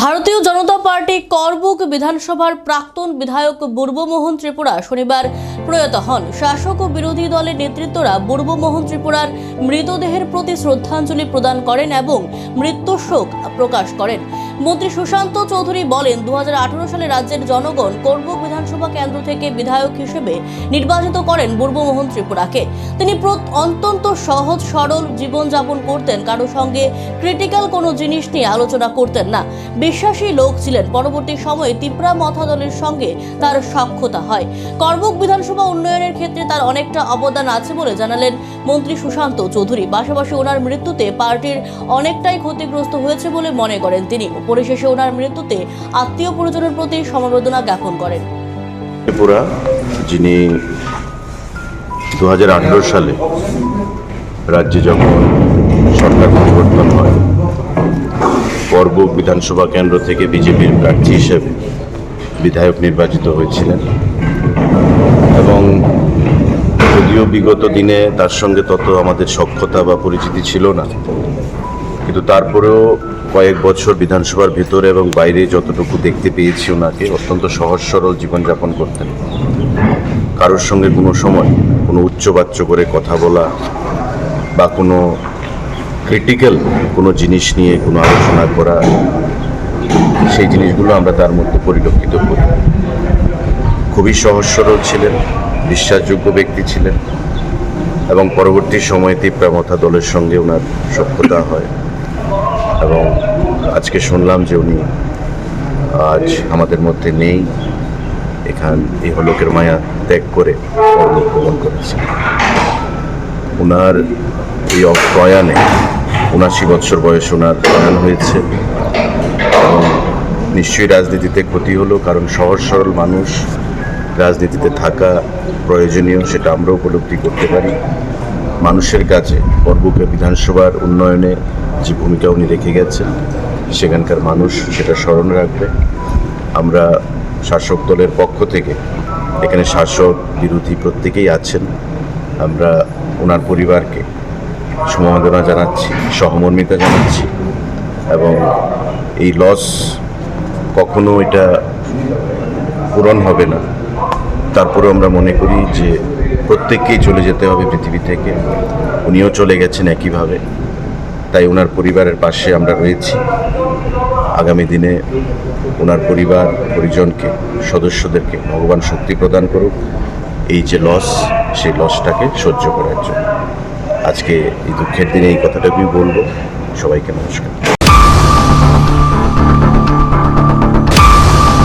ভারতীয় জনতা পার্টি করবুক বিধানসভার প্রাক্তন বিধায়ক বুর্বমোহন ত্রিপুরা শনিবার প্রয়াত হন। শাসক ও বিরোধী দলের নেতৃত্বরা বুর্বমোহন ত্রিপুরার মৃতদেহের প্রতি শ্রদ্ধাঞ্জলি প্রদান করেন এবং মৃত্যু শোক প্রকাশ করেন। মন্ত্রী সুশান্ত চৌধুরী বলেন দু হাজার আঠারো সালে রাজ্যের জনগণ করবুক বিধানসভা কেন্দ্র থেকে বিধায়ক হিসেবে নির্বাচিত করেন বুর্বমোহন ত্রিপুরাকে। তিনি অত্যন্ত সহজ, সরল জীবনযাপন করতেন, কারও সঙ্গে ক্রিটিক্যাল কোনো জিনিস নিয়ে আলোচনা করতেন না। বিশ্বাসী লোক ছিলেন। পরবর্তী সময়ে তিপ্রা মথা দলের সঙ্গে তার সক্ষতা হয়। করবুক বিধানসভা উন্নয়নের ক্ষেত্রে তার অনেকটা অবদান আছে বলে জানালেন মন্ত্রী সুশান্ত চৌধুরী। পাশাপাশি ওনার মৃত্যুতে পার্টির অনেকটাই ক্ষতিগ্রস্ত হয়েছে বলে মনে করেন তিনি। পরিশেষে ওনার মৃত্যুতে আত্মীয় পরিজনের প্রতি সমবেদনা জ্ঞাপন করেন। ত্রিপুরা, যিনি দু হাজার আঠেরো সালে রাজ্যে যখন সরকার পরিবর্তন হয় করবুক বিধানসভা কেন্দ্র থেকে বিজেপির প্রার্থী হিসেবে বিধায়ক নির্বাচিত হয়েছিলেন এবং যদিও বিগত দিনে তার সঙ্গে তত আমাদের সক্ষতা বা পরিচিতি ছিল না, কিন্তু তারপরেও কয়েক বছর বিধানসভার ভেতরে এবং বাইরে যতটুকু দেখতে পেয়েছি ওনাকে, অত্যন্ত সহজ সরল জীবনযাপন করতেন। কারোর সঙ্গে কোনো সময় কোনো উচ্চবাচ্য করে কথা বলা বা কোনো ক্রিটিক্যাল কোনো জিনিস নিয়ে কোনো আলোচনা করা, সেই জিনিসগুলো আমরা তার মধ্যে পরিলক্ষিত করি। খুবই সহজ সরল ছিলেন, বিশ্বাসযোগ্য ব্যক্তি ছিলেন এবং পরবর্তী সময়ে তিপ্রামথা দলের সঙ্গে ওনার সক্ষতা হয় এবং আজকে শুনলাম যে উনি আজ আমাদের মধ্যে নেই। এখান এই হলোকের মায়া ত্যাগ করে পরলোক গমন করেছেন ওনার এই প্রয়াণে উনাশি বছর বয়স ওনার প্রয়াণ হয়েছে। এবং নিশ্চয়ই রাজনীতিতে ক্ষতি হলো, কারণ সহজ সরল মানুষ, রাজনীতিতে থাকা প্রয়োজনীয় সেটা আমরা উপলব্ধি করতে পারি। মানুষের কাছে পর্বকে বিধানসভার উন্নয়নে যে ভূমিকা উনি রেখে গেছেন সেখানকার মানুষ সেটা স্মরণ রাখবে। আমরা শাসক দলের পক্ষ থেকে এখানে শাসক বিরোধী প্রত্যেকেই আছেন। আমরা ওনার পরিবারকে সমবেদনা জানাচ্ছি, সহমর্মিতা জানাচ্ছি এবং এই লস কখনো এটা পূরণ হবে না। তারপরেও আমরা মনে করি যে প্রত্যেককেই চলে যেতে হবে পৃথিবী থেকে। উনিও চলে গেছেন একইভাবে। তাই ওনার পরিবারের পাশে আমরা রয়েছি। আগামী দিনে ওনার পরিবার, পরিজনকে, সদস্যদেরকে ভগবান শক্তি প্রদান করুক। এই যে লস সেই লসটাকে সহ্য করার জন্য। আজকে এই দুঃখের দিনে এই কথাটাকেই বলব। সবাইকে নমস্কার।